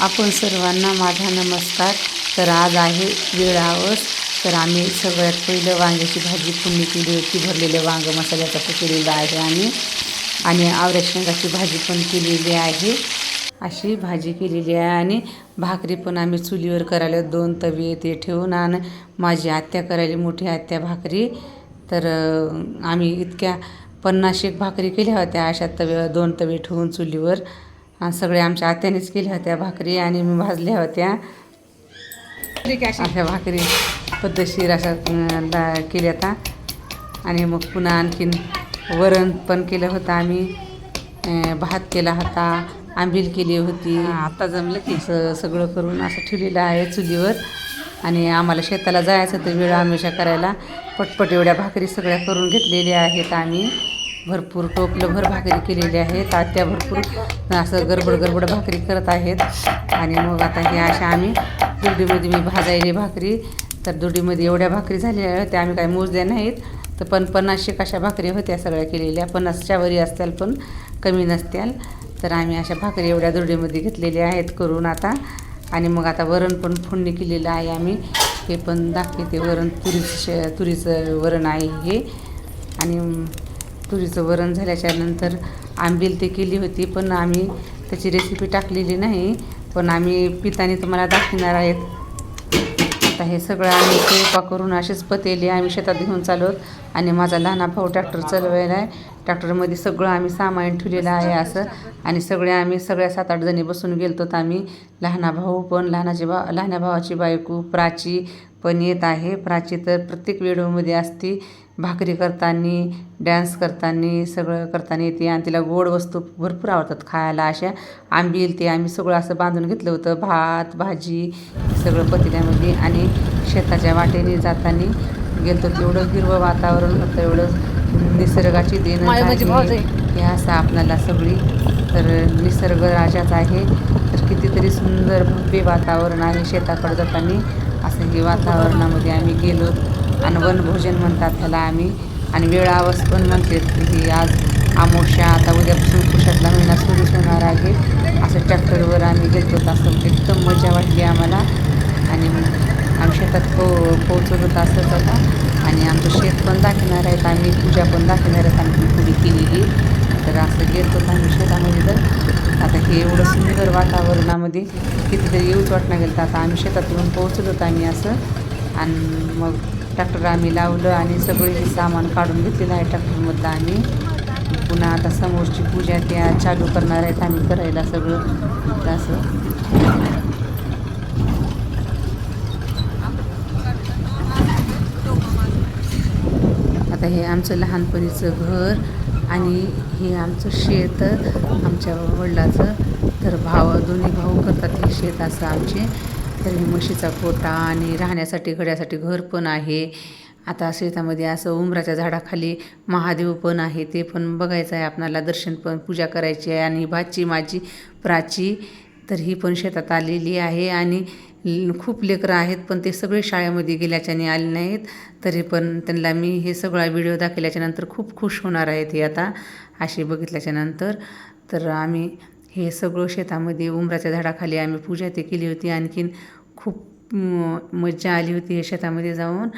आपण सर्वांना माझा नमस्कार. तर आज आहे वेळावस तर आम्ही सगळ्यात पहिलं वांग्याची भाजी फोडणी केली होती भरलेलं वांग मसाल्याचं केलेलं आहे आम्ही आणि आवऱ्या शेंगाची भाजी पण केलेली आहे. अशी भाजी केलेली आहे आणि भाकरी पण आम्ही चुलीवर करायला दोन तवे ते ठेवून आणि माझी आत्या करायला मोठी आत्या भाकरी. तर आम्ही इतक्या पन्नास एक भाकरी केल्या होत्या. अशा तवे दोन तवे ठेवून चुलीवर आणि सगळ्या आमच्या आत्यानेच केल्या होत्या भाकरी आणि मी भाजल्या होत्या. अशा भाकरी पद्धतशीर अशा केल्या होत्या. आणि मग पुन्हा आणखीन वरण पण केलं होतं आम्ही. भात केला होता आंबील केली होती. आता जमलं की. स सगळं करून असं ठेवलेलं आहे चुलीवर. आणि आम्हाला शेताला जायचं तर वेळ आमेशा करायला. पटपट एवढ्या भाकरी सगळ्या करून घेतलेल्या आहेत आम्ही. भरपूर टोपलंभर भाकरी केलेली आहेत. तात्या भरपूर असं गडबड गडबड भाकरी करत आहेत. आणि मग आता हे अशा आम्ही दुर्डीमध्ये मी भाजायली भाकरी. तर दुर्डीमध्ये एवढ्या भाकरी झालेल्या होत्या आम्ही काय मोजल्या नाहीत. तर पण पन्नासशे कशा भाकरी होत्या सगळ्या केलेल्या. पन्नासच्या वरी असत्याल पण कमी नसत्याल. तर आम्ही अशा भाकरी एवढ्या दुर्डीमध्ये घेतलेल्या आहेत करून आता. आणि मग आता वरण पण फोडणी केलेलं आहे आम्ही. हे पण दाखवते वरण तुरीचं तुरीचं वरण आहे हे. आणि तुरीचं वरण झाल्याच्यानंतर आंबील ते केली होती पण आम्ही त्याची रेसिपी टाकलेली नाही. पण आम्ही पिताने तुम्हाला दाखवणार आहेत. आता हे सगळं आम्ही स्वयंपाक करून असेच पतेले आम्ही शेतात घेऊन चालवत आणि माझा लहाना भाऊ ट्रॅक्टर चालवायला आहे. ट्रॅक्टरमध्ये सगळं आम्ही सामान ठेवलेलं आहे असं. आणि सगळे आम्ही सगळ्या सात आठ जणी बसून गेलतो आम्ही लहाना भाऊ पण लहानाची बा लहान्या भावाची बायको प्राची पण येत आहे. प्राची तर प्रत्येक व्हिडिओमध्ये असती. भाकरी करताना डॅन्स करताना सगळं करताना येते आणि तिला गोड वस्तू भरपूर आवडतात खायला. अशा आंबील ते आम्ही सगळं असं बांधून घेतलं होतं. भात भाजी सगळं पतिल्यामध्ये. आणि शेताच्या वाटेने जाताना गेलतो. तेवढं हिरवं वातावरण होतं. एवढं निसर्गाची देणं भाऊज आहे. हे असं आपल्याला सगळी तर निसर्ग राजाच आहे. तर कितीतरी सुंदर भव्य वातावरण आहे शेताकडे जाताना. असं हे वातावरणामध्ये आम्ही गेलो. आणि वनभोजन म्हणतात त्याला आम्ही. आणि वेळावस पण म्हणते ही आज आमोशा आता उद्यापासून पुषातला महिना सुरू होणार आहे. असं ट्रॅक्टरवर आम्ही गेलो असं एकदम मजा वाटली आम्हाला. आणि आम्ही शेतात पो पोहोचत होता असंच होता. आणि आमचं शेत पण दाखवणार आहेत. आम्ही पूजा पण दाखवणार आहेत. आम्ही पुढे केलेली. तर असं गेलो होतं आम्ही शेतामध्ये तर. आता हे एवढं सुंदर वातावरणामध्ये कितीतरी येऊच वाटणं गेलं तर आता आम्ही शेतात येऊन पोहोचत होतो आम्ही असं. आणि मग ट्रॅक्टर आम्ही लावलं आणि सगळे हे सामान काढून घेतलेलं आहे ट्रॅक्टरमधलं आम्ही. पुन्हा आता समोरची पूजा त्या चालू करणार आहेत. आम्ही करायला सगळं. असं. हे आमचं लहानपणीचं घर आणि हे आमचं शेत आमच्या वडिलाचं. तर भाव दोन्ही भाऊ करतात हे शेत असं आमचे. तर हे म्हशीचा कोटा आणि राहण्यासाठी घड्यासाठी घर पण आहे. आता शेतामध्ये असं उमराच्या झाडाखाली महादेव पण आहे ते पण बघायचं आहे आपणाला. दर्शन पण पूजा करायची आहे आणि भाची माझी प्राची. तर ही पण शेतात आलेली आहे आणि खूप लेकरं आहेत पण ते सगळे शाळेमध्ये गेल्याच्याने आले नाहीत. तरी पण त्यांना मी हे सगळा व्हिडिओ दाखवल्याच्या नंतर खूप खुश होणार आहेत हे आता असे बघितल्याच्या नंतर. तर आम्ही हे सगळं शेतामध्ये उमराच्या झाडाखाली आम्ही पूजा ते केली होती. आणखीन खूप मज्जा आली होती हे शेतामध्ये जाऊन.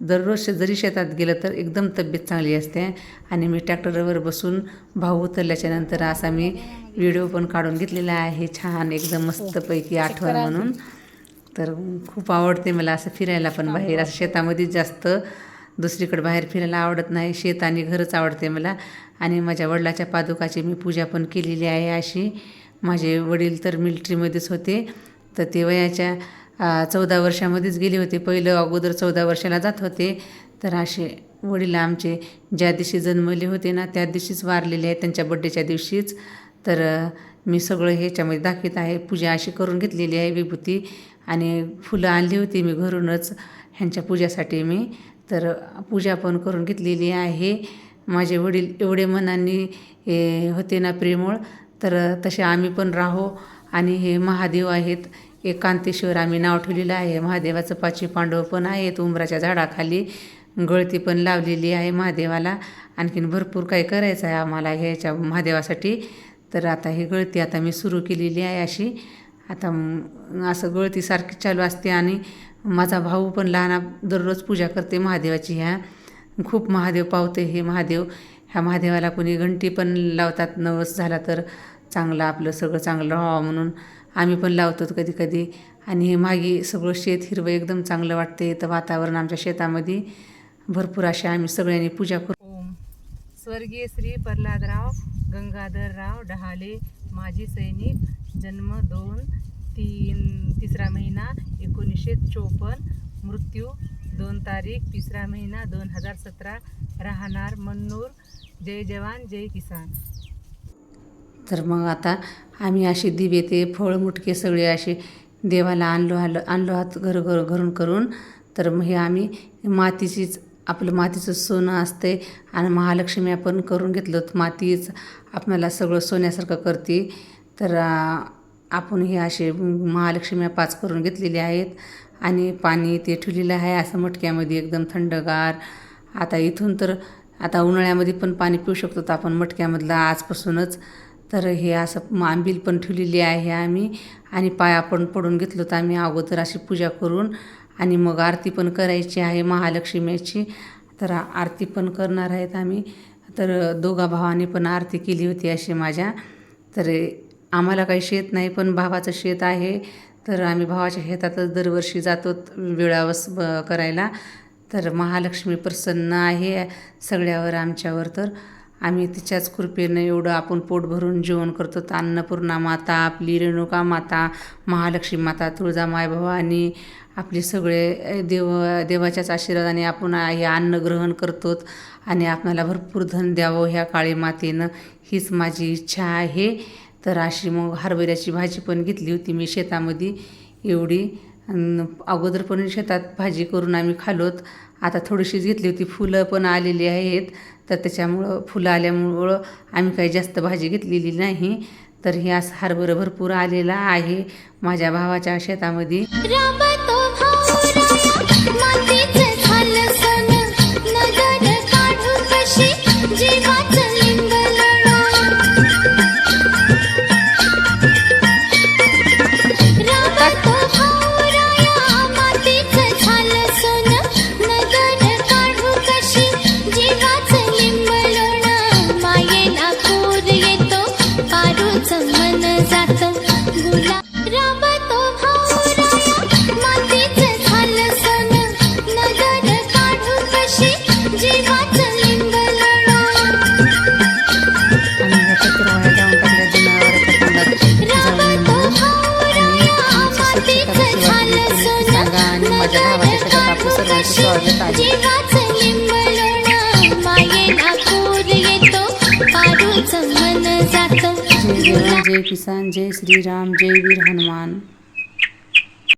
दररोज जरी शेतात गेलं तर एकदम तब्येत चांगली असते आणि मी ट्रॅक्टरवर बसून भाऊ उतरल्याच्या नंतर असा मी व्हिडिओ पण काढून घेतलेला आहे. छान एकदम मस्तपैकी आठवण म्हणून. तर खूप आवडते मला असं फिरायला पण बाहेर. असं शेतामध्येच जास्त दुसरीकडे बाहेर फिरायला आवडत नाही. शेत आणि घरच आवडते मला. आणि माझ्या वडिलाच्या पादुकाची मी पूजा पण केलेली आहे अशी. माझे वडील तर मिलिटरीमध्येच होते. तर ते वयाच्या चौदा वर्षामध्येच गेले होते. पहिलं अगोदर चौदा वर्षाला जात होते. तर असे वडील आमचे ज्या दिवशी जन्मले होते ना त्या दिवशीच वारलेले आहेत. त्यांच्या बड्डेच्या दिवशीच. तर मी सगळं ह्याच्यामध्ये दाखवित आहे. पूजा अशी करून घेतलेली आहे विभूती आणि फुलं आणली होती मी घरूनच ह्यांच्या पूजासाठी मी. तर पूजा पण करून घेतलेली आहे. माझे वडील एवढे मनाने हे होते ना प्रेमळ. तर तसे आम्ही पण राहो आणि हे महादेव आहेत. एकांतेश्वर आम्ही नाव ठेवलेलं आहे. महादेवाचं पाचवी पांडव पण आहेत उंबराच्या झाडाखाली. गळती पण लावलेली आहे महादेवाला. आणखीन भरपूर काही करायचं आहे आम्हाला ह्याच्या महादेवासाठी. तर आता ही गळती आता मी सुरू केलेली आहे अशी. आता असं गळतीसारखी चालू असते आणि माझा भाऊ पण लहान दररोज पूजा करते महादेवाची. ह्या खूप महादेव पावते हे महादेव. ह्या महादेवाला कोणी घंटी पण लावतात नवस झाला तर चांगलं आपलं सगळं चांगलं राहावं म्हणून आम्ही पण लावतो कधी कधी. आणि हे मागे सगळं शेत हिरवं एकदम चांगलं वाटते. तर वातावरण आमच्या शेतामध्ये भरपूर अशा आम्ही सगळ्यांनी पूजा करू. स्वर्गीय श्री प्रल्हादराव गंगाधरराव डहाले माजी सैनिक जन्म दोन तीन तिसरा महिना एकोणीसशे चोपन्न मृत्यू दोन तारीख तिसरा महिना दोन हजार सतरा राहणार मन्नूर जय जवान जय किसान. तर मग आता आम्ही अशी दिवे ते फळ मुटके सगळे असे देवाला आणलो आलो आणलो आहात घर घर घरून करून. तर मग हे आम्ही मातीचीच आपलं मातीचं सोनं असते आणि महालक्ष्मी आपण करून घेतलं मातीच आपल्याला सगळं सोन्यासारखं करते. तर आपण हे असे महालक्ष्म्या पाच करून घेतलेले आहेत आणि पाणी ते ठेवलेलं आहे असं मटक्यामध्ये एकदम थंडगार. आता इथून तर आता उन्हाळ्यामध्ये पण पाणी पिऊ शकतो तर आपण मटक्यामधलं आजपासूनच. तर हे असं आंबील पण ठेवलेली आहे आम्ही आणि पाया पण पडून घेतलो तर आम्ही अगोदर अशी पूजा करून आणि मग आरती पण करायची आहे महालक्ष्मीची तर आरती पण करणार आहेत आम्ही. तर दोघा भावाने पण आरती केली होती अशी माझ्या. तर आम्हाला काही शेत नाही पण भावाचं शेत आहे. तर आम्ही भावाच्या शेतातच दरवर्षी जातो वेळावस ब करायला. तर महालक्ष्मी प्रसन्न आहे सगळ्यावर आमच्यावर तर. आम्ही तिच्याच कृपेनं एवढं आपण पोट भरून जेवण करतो. तर अन्नपूर्णा माता आपली रेणुका माता महालक्ष्मी माता तुळजा मायभवानी आपले सगळे देव देवाच्याच आशीर्वादाने आपण हे अन्न ग्रहण करतो आणि आपल्याला भरपूर धन द्यावं ह्या काळी मातेनं. हीच माझी इच्छा आहे. तर अशी मग हरभऱ्याची भाजी पण घेतली होती मी शेतामध्ये. एवढी अगोदर पण शेतात भाजी करून आम्ही खालोत. आता थोडीशीच घेतली होती. फुलं पण आलेली आहेत. तर त्याच्यामुळं फुलं आल्यामुळं आम्ही काही जास्त भाजी घेतलेली नाही. तर हे असं हरभरं भरपूर आलेला आहे माझ्या भावाच्या शेतामध्ये. माझ्या भावाच्या शेतात आपलं सर्वांचं स्वागत आहे. जय जवान जय किसान जय श्रीराम जय वीर हनुमान.